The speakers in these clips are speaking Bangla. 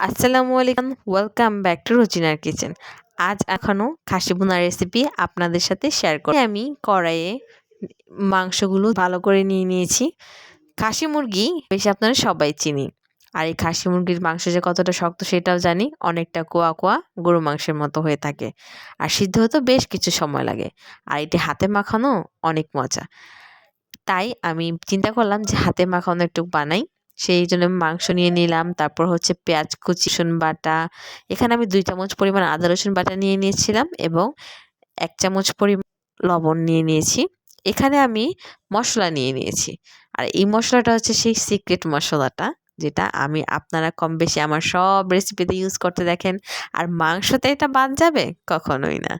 আসসালামু আলাইকুম ওয়েলকাম ব্যাক টু রোজিনার কিচেন আজ এখনও খাসি বোনার রেসিপি আপনাদের সাথে শেয়ার করি আমি কড়াইয়ে মাংসগুলো ভালো করে নিয়ে নিয়েছি। খাসি মুরগি বেশি আপনারা সবাই চিনি। আর এই খাসি মুরগির মাংস যে কতটা শক্ত সেটাও জানি, অনেকটা কোয়া কোয়া গরু মাংসের মতো হয়ে থাকে। আর সিদ্ধ হতে বেশ কিছু সময় লাগে। আর এটি হাতে মাখানো অনেক মজা। তাই আমি চিন্তা করলাম যে হাতে মাখানো একটু বানাই। সেই জন্য মাংস নিয়ে নিলাম। তারপর হচ্ছে পেঁয়াজ কুচি, রসুন বাটা। এখানে আমি দুই চামচ পরিমাণ আদা, রসুন বাটা নিয়ে নিয়েছিলাম এবং এক চামচ পরিমাণ লবণ নিয়ে নিয়েছি। এখানে আমি মশলা নিয়ে নিয়েছি। আর এই মশলাটা হচ্ছে সেই সিক্রেট মশলাটা, যেটা আমি আপনারা কম বেশি আমার সব রেসিপিতে ইউজ করতে দেখেন। আর মাংসতে এটা বাদ যাবে? কখনোই না।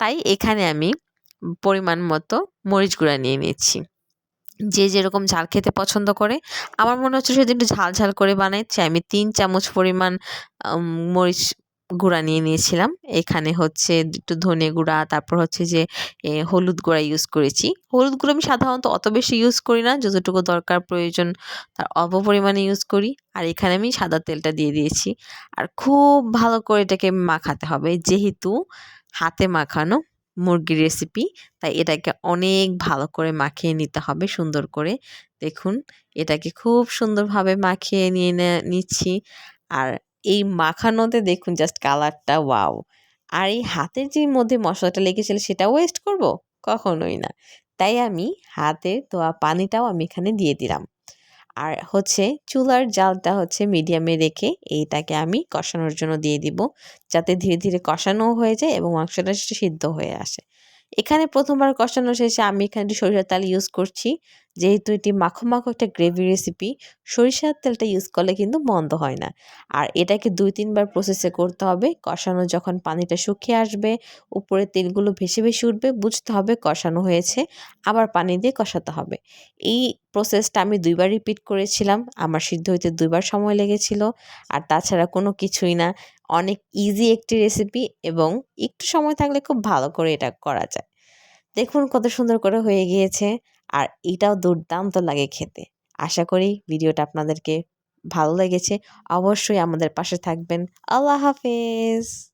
তাই এখানে আমি পরিমাণ মতো মরিচ গুঁড়া নিয়ে নিচ্ছি যে যেরকম ঝাল খেতে পছন্দ করে। আমার মনে হচ্ছে সেদিন একটু ঝাল ঝাল করে বানাইছি। আমি তিন চামচ পরিমাণ মরিচ গুঁড়া নিয়ে নিয়েছিলাম। এখানে হচ্ছে একটু ধনে গুঁড়া, তারপর হচ্ছে যে হলুদ গুঁড়া ইউজ করেছি। হলুদ গুঁড়ো আমি সাধারণত অত বেশি ইউজ করি না। যতটুকু দরকার প্রয়োজন, তার অল্প পরিমাণে ইউজ করি। আর এখানে আমি সাদা তেলটা দিয়ে দিয়েছি। আর খুব ভালো করে এটাকে মাখাতে হবে। যেহেতু হাতে মাখানো মুরগির রেসিপি তাই এটাকে অনেক ভালো করে মাখিয়ে নিতে হবে, সুন্দর করে। দেখুন, এটাকে খুব সুন্দরভাবে মাখিয়ে নিয়ে নিচ্ছি। আর এই মাখানোতে দেখুন জাস্ট কালারটা ওয়াও আর এই হাতের যে মধ্যে মশলাটা লেগেছিল সেটা ওয়েস্ট করব? কখনোই না। তাই আমি হাতের ধোয়া পানিটাও আমি এখানে দিয়ে দিলাম। আর হচ্ছে চুলার জালটা হচ্ছে মিডিয়ামে রেখে এইটাকে আমি কষানোর জন্য দিয়ে দিব যাতে ধীরে ধীরে কষানো হয়ে যায় এবং মাংসটা সিদ্ধ হয়ে আসে। এখানে প্রথমবার কষানো শেষে আমি এখানে একটু সরিষার তেল ইউজ করছি। যেহেতু এটি মাখো মাখো একটা গ্রেভি রেসিপি সরিষার তেলটা ইউজ করলে কিন্তু মন্দ হয় না। আর এটাকে দুই, তিনবার প্রসেসে করতে হবে। কষানো যখন পানিটা শুকিয়ে আসবে উপরে তেলগুলো ভেসে ভেসে উঠবে, বুঝতে হবে কষানো হয়েছে, আবার পানি দিয়ে কষাতে হবে। এই প্রসেসটা আমি দুইবার রিপিট করেছিলাম, আমার সিদ্ধ হইতে দুইবার সময় লেগেছিল। আর তাছাড়া কোনো কিছুই না। অনেক ইজি একটি রেসিপি এবং একটু সময় থাকলে খুব ভালো করে এটা করা যায়। দেখুন কত সুন্দর করে হয়ে গিয়েছে। আর এটাও দুর্দান্ত লাগে খেতে। আশা করি ভিডিওটা আপনাদেরকে ভালো লেগেছে। অবশ্যই আমাদের পাশে থাকবেন। আল্লাহ হাফেজ।